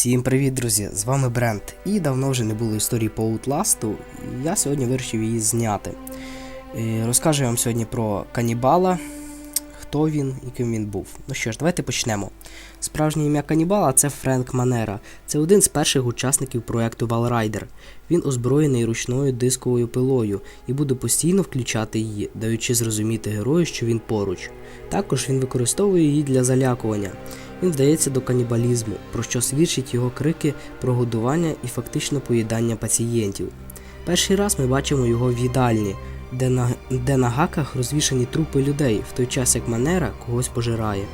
Всім привіт, друзі! З вами Брент. І давно вже не було історії по Outlast, я сьогодні вирішив її зняти. Е, Розкажу я вам сьогодні про канібала, хто він і ким він був. Ну що ж, давайте почнемо. Справжнє ім'я канібала це Френк Манера. Це один з перших учасників проекту Валрайдер. Він озброєний ручною дисковою пилою і буде постійно включати її, даючи зрозуміти герою, що він поруч. Також він використовує її для залякування. Він вдається до канібалізму, про що свідчить його крики про годування і фактично поїдання пацієнтів. Перший раз ми бачимо його в їдальні, де на, де на гаках розвішані трупи людей, в той час як Манера когось пожирає.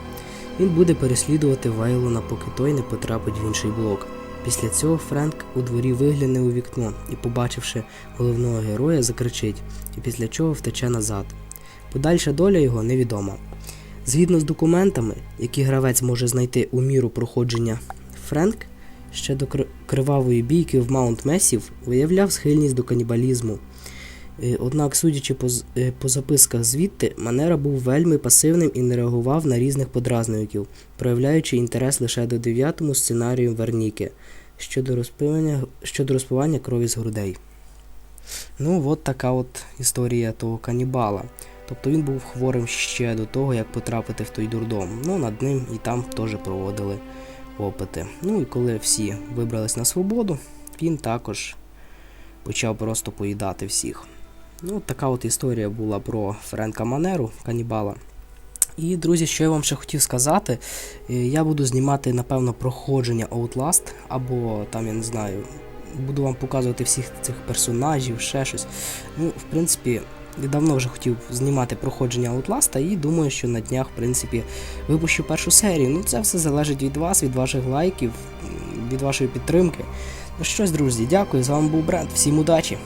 Він буде переслідувати Вейлона, поки той не потрапить в інший блок. Після цього Френк у дворі вигляне у вікно і, побачивши головного героя, закричить, і після чого втече назад. Подальша доля його невідома. Згідно з документами, які гравець може знайти у міру проходження, Френк ще до кривавої бійки в Маунт Месів виявляв схильність до канібалізму. Е, Однак, судячи по, е, по записках звідти, Манера був вельми пасивним і не реагував на різних подразників, проявляючи інтерес лише до дев'ятому сценарію Верніки щодо розпивання, щодо розпивання крові з грудей. Ну, от така от історія того канібала. Тобто він був хворим ще до того, як потрапити в той дурдом. Ну, над ним і там теж проводили опити. Ну і коли всі вибрались на свободу, він також почав просто поїдати всіх. Ну, така от історія була про Френка Манеру, канібала. І, друзі, що я вам ще хотів сказати, е, я буду знімати, напевно, проходження Outlast, або там, я не знаю, буду вам показувати всіх цих персонажів, ще щось. Ну, в принципі, я давно вже хотів знімати проходження Outlast, і думаю, що на днях, в принципі, випущу першу серію. Ну, це все залежить від вас, від ваших лайків, від вашої підтримки. Ну щось, друзі, дякую. З вами був Брент. Всім удачі!